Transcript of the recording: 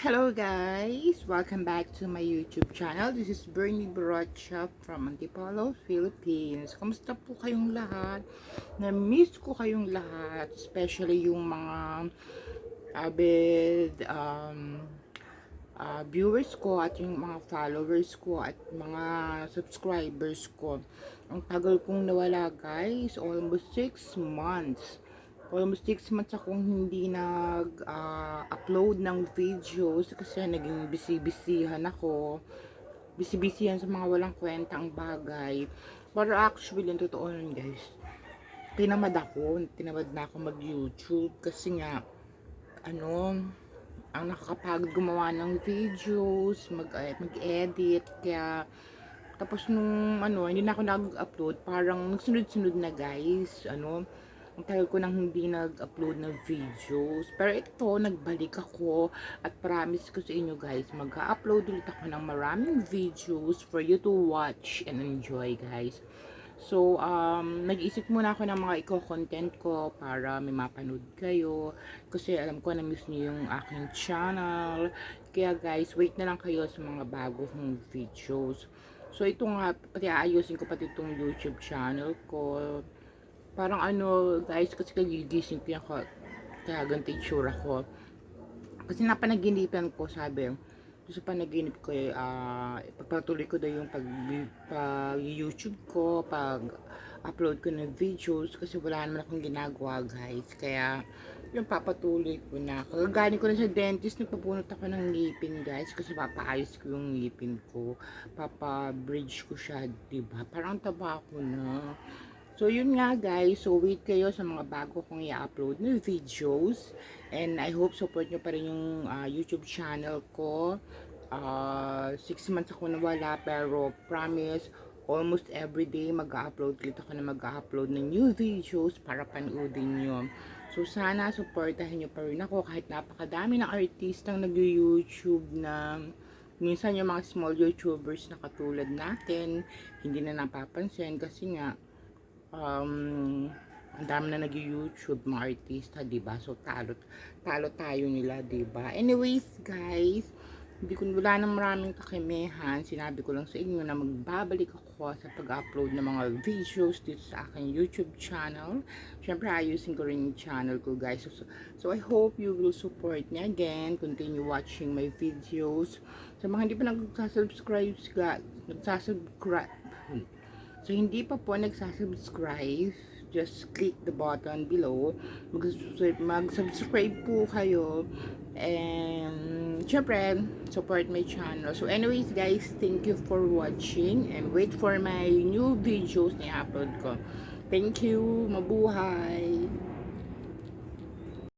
Hello guys! Welcome back to my YouTube channel. This is Bernie Barocha from Antipolo, Philippines. Kamusta po kayong lahat? Na-miss ko kayong lahat, especially yung mga avid um, uh, viewers ko at yung mga followers ko at mga subscribers ko. Ang tagal kong nawala guys, almost 6 months almost 6 months akong hindi nag-upload ng videos kasi naging busy-busyhan ako. Busy-busyhan sa mga walang kwentang bagay. Pero actually, yung totoo nun guys, tinamad ako. Tinamad na ako mag-YouTube kasi nga, ano, ang nakakapagod gumawa ng videos, mag, eh, mag-edit, kaya tapos nung ano, hindi na ako nag-upload, parang nagsunod-sunod na guys, ano, ang tagal ko nang hindi nag-upload ng videos. Pero ito, nagbalik ako at promise ko sa inyo guys, mag-upload ulit ako ng maraming videos for you to watch and enjoy guys. So, um, nag-isip muna ako ng mga iko-content ko para may mapanood kayo. Kasi alam ko na-miss niyo yung aking channel. Kaya guys, wait na lang kayo sa mga bago kong videos. So, ito nga, pati aayusin ko pati itong YouTube channel ko parang ano guys kasi kagigising ko yan ko kaya ganito itsura ko. Kasi napanaginipan ko sabi sa panaginip ko uh, pagpatuloy ko daw yung pag, pag YouTube ko pag upload ko ng videos kasi wala naman akong ginagawa guys. Kaya yung papatuloy ko na kagagaling ko na sa dentist nagpapunot ako ng ngipin guys kasi papaayos ko yung ngipin ko. Papa bridge ko siya diba parang taba ako na So, yun nga guys. So, wait kayo sa mga bago kong i-upload na videos. And I hope support nyo pa rin yung uh, YouTube channel ko. 6 uh, months ako nawala pero promise almost every day mag-upload ulit ako na mag-upload ng new videos para panoodin nyo. So, sana supportahan nyo pa rin ako kahit napakadami ng artistang nag-YouTube na minsan yung mga small YouTubers na katulad natin, hindi na napapansin kasi nga um, ang dami na nag-YouTube mga artista, 'di ba? So talo talo tayo nila, 'di ba? Anyways, guys, hindi ko wala nang maraming kakimehan. Sinabi ko lang sa inyo na magbabalik ako sa pag-upload ng mga videos dito sa aking YouTube channel. Syempre, ayusin ko rin yung channel ko, guys. So, so I hope you will support me again. Continue watching my videos. Sa mga hindi pa nagsasubscribe, nagsasubscribe, So, hindi pa po nagsasubscribe, just click the button below. Mag-subscribe po kayo. And, syempre, support my channel. So, anyways, guys, thank you for watching. And wait for my new videos na i-upload ko. Thank you. Mabuhay.